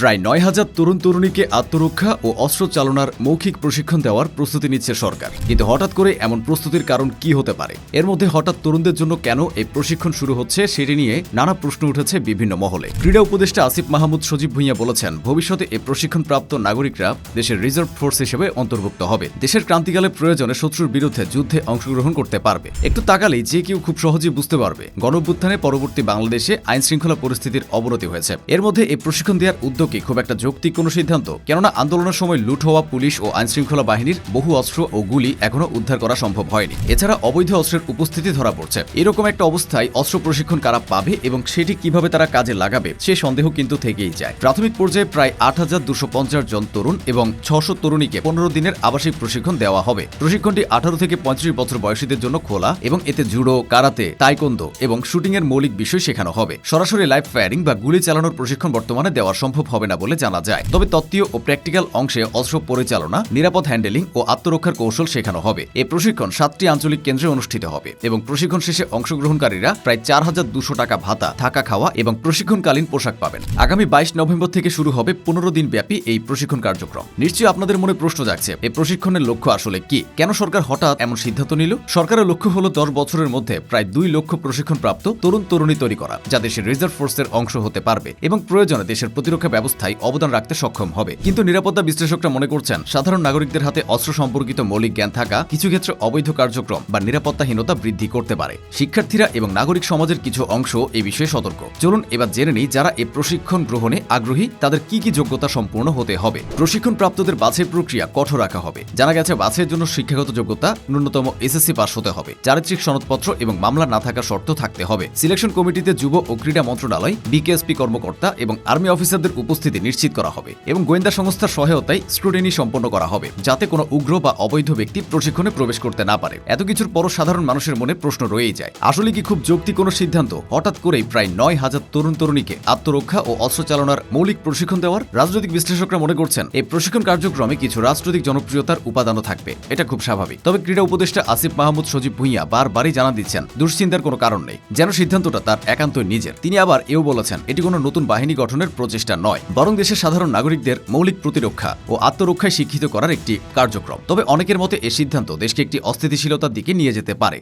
প্রায় নয় হাজার তরুণ তরুণীকে আত্মরক্ষা ও অস্ত্র চালনার মৌখিক প্রশিক্ষণ দেওয়ার প্রস্তুতি নিচ্ছে সরকার। কিন্তু হঠাৎ করে এমন প্রস্তুতির কারণ কি হতে পারে? এর মধ্যে হঠাৎ তরুণদের জন্য কেন এই প্রশিক্ষণ শুরু হচ্ছে সেটি নিয়ে নানা প্রশ্ন উঠেছে বিভিন্ন মহলে। ক্রীড়া উপদেষ্টা আসিফ মাহমুদ, সজীব ভুঁইয়া বলেছেন, ভবিষ্যতে এই প্রশিক্ষণপ্রাপ্ত নাগরিকরা দেশের রিজার্ভ ফোর্স হিসেবে অন্তর্ভুক্ত হবে। দেশের ক্রান্তিকালে প্রয়োজনে শত্রুর বিরুদ্ধে যুদ্ধে অংশগ্রহণ করতে পারবে। একটু তাকালেই যে কেউ খুব সহজেই বুঝতে পারবে। গণঅভ্যুত্থানে পরবর্তী বাংলাদেশে আইন শৃঙ্খলা পরিস্থিতির অবনতি হয়েছে। এর মধ্যে এই প্রশিক্ষণ দেওয়ার উদ্যোগই খুব একটা যৌক্তিক কোনো সিদ্ধান্ত? কেননা আন্দোলনের সময় লুট হওয়া পুলিশ ও আইন শৃঙ্খলা বাহিনীর বহু অস্ত্র ও গুলি এখনও উদ্ধার করা সম্ভব হয়নি। এছাড়া অবৈধ অস্ত্রের উপস্থিতি ধরা পড়ছে। এরকম একটা অবস্থায় অস্ত্র প্রশিক্ষণ কারা পাবে এবং সেটি কীভাবে তারা কাজে লাগাবে, সে সন্দেহ কিন্তু থেকেই যায়। প্রাথমিক পর্যায়ে প্রায় আট হাজার দুশো পঞ্চাশ জন তরুণ এবং ছশো তরুণীকে পনেরো দিনের আবাসিক প্রশিক্ষণ দেওয়া হবে। প্রশিক্ষণটি আঠারো থেকে পঁয়ত্রিশ বছর বয়সীদের জন্য খোলা এবং এতে জুডো, কারাতে তাইকোন্দো এবং শুটিং এর মৌলিক বিষয় শেখানো হবে। সরাসরি লাইভ ফায়ারিং বা গুলি চালানোর প্রশিক্ষণ বর্তমানে দেওয়া সম্ভব হবে। না বলে জানা যায়। তবে তত্ত্বীয় ও প্র্যাকটিক্যাল অংশে অস্ত্র পরিচালনা, নিরাপদ হ্যান্ডেলিং ও আত্মরক্ষার কৌশল শেখানো হবে। এই প্রশিক্ষণ সাতটি আঞ্চলিক কেন্দ্রে অনুষ্ঠিত হবে এবং প্রশিক্ষণ শেষে অংশগ্রহণকারীরা প্রায় চার হাজার দুশো টাকা ভাতা, থাকা খাওয়া এবং প্রশিক্ষণকালীন পোশাক পাবেন। আগামী বাইশ নভেম্বর থেকে শুরু হবে পনেরো দিন ব্যাপী এই প্রশিক্ষণ কার্যক্রম। নিশ্চয়ই আপনাদের মনে প্রশ্ন জাগছে এই প্রশিক্ষণের লক্ষ্য আসলে কি? কেন সরকার হঠাৎ এমন সিদ্ধান্ত নিল? সরকারের লক্ষ্য হলো দশ বছরের মধ্যে প্রায় দুই লক্ষ প্রশিক্ষণপ্রাপ্ত তরুণ তরুণী তৈরি করা, যা দেশের রিজার্ভ ফোর্সের অংশ হতে পারবে এবং প্রয়োজনে দেশের প্রতিরক্ষা ব্যবস্থায় অবদান রাখতে সক্ষম হবে। কিন্তু নিরাপত্তা বিশ্লেষকরা মনে করছেন, সাধারণ নাগরিকদের হাতে অস্ত্র সম্পর্কিত মৌলিক জ্ঞান থাকা কিছু ক্ষেত্রে অবৈধ কার্যক্রম বা নিরাপত্তাহীনতা বৃদ্ধি করতে পারে। শিক্ষার্থীরা এবং নাগরিক সমাজের কিছু অংশ এই বিষয়ে সতর্ক। চলুন এবার জেনে নিই যারা এই প্রশিক্ষণ গ্রহণে আগ্রহী, তাদের কি কি যোগ্যতা সম্পূর্ণ হতে হবে। প্রশিক্ষণ প্রাপ্তদের বাছাই প্রক্রিয়া কঠোর রাখা হবে। জানা গেছে, বাছাইয়ের জন্য শিক্ষাগত যোগ্যতা ন্যূনতম এসএসসি পাস হতে হবে। চারিত্রিক সনদপত্র এবং মামলা না থাকার শর্ত থাকতে হবে। সিলেকশন কমিটিতে যুব ও ক্রীড়া মন্ত্রণালয়, বিকেএসপি কর্মকর্তা এবং আর্মি অফিসারদের উপস্থিতি নিশ্চিত করা হবে এবং গোয়েন্দা সংস্থার সহায়তায় স্ক্রুটিনি সম্পন্ন করা হবে, যাতে কোনো উগ্র বা অবৈধ ব্যক্তি প্রশিক্ষণে প্রবেশ করতে না পারে। এত কিছুর পরও সাধারণ মানুষের মনে প্রশ্ন রয়েই যায়, আসলে কি খুব যৌক্তিক কোনো সিদ্ধান্ত? হঠাৎ করেই প্রায় নয় হাজার তরুণ তরুণীকে আত্মরক্ষা ও অস্ত্র চালনার মৌলিক প্রশিক্ষণ দেওয়ার রাজনৈতিক বিশ্লেষকরা মনে করছেন, এই প্রশিক্ষণ কার্যক্রমে কিছু রাজনৈতিক জনপ্রিয়তার উপাদানও থাকবে। এটা খুব স্বাভাবিক। তবে ক্রীড়া উপদেষ্টা আসিফ মাহমুদ সজীব ভুঁইয়া বারবারই জানা দিচ্ছেন, দুশ্চিন্তার কোনো কারণ নেই। যেন সিদ্ধান্তটা তার একান্তই নিজের। তিনি আবার এও বলেছেন, এটি কোনো নতুন বাহিনী গঠনের প্রচেষ্টা নয়। বরং দেশের সাধারণ নাগরিকদের মৌলিক প্রতিরক্ষা ও আত্মরক্ষায় শিক্ষিত করার একটি কার্যক্রম। তবে অনেকের মতে এ সিদ্ধান্ত দেশকে একটি অস্থিতিশীলতার দিকে নিয়ে যেতে পারে।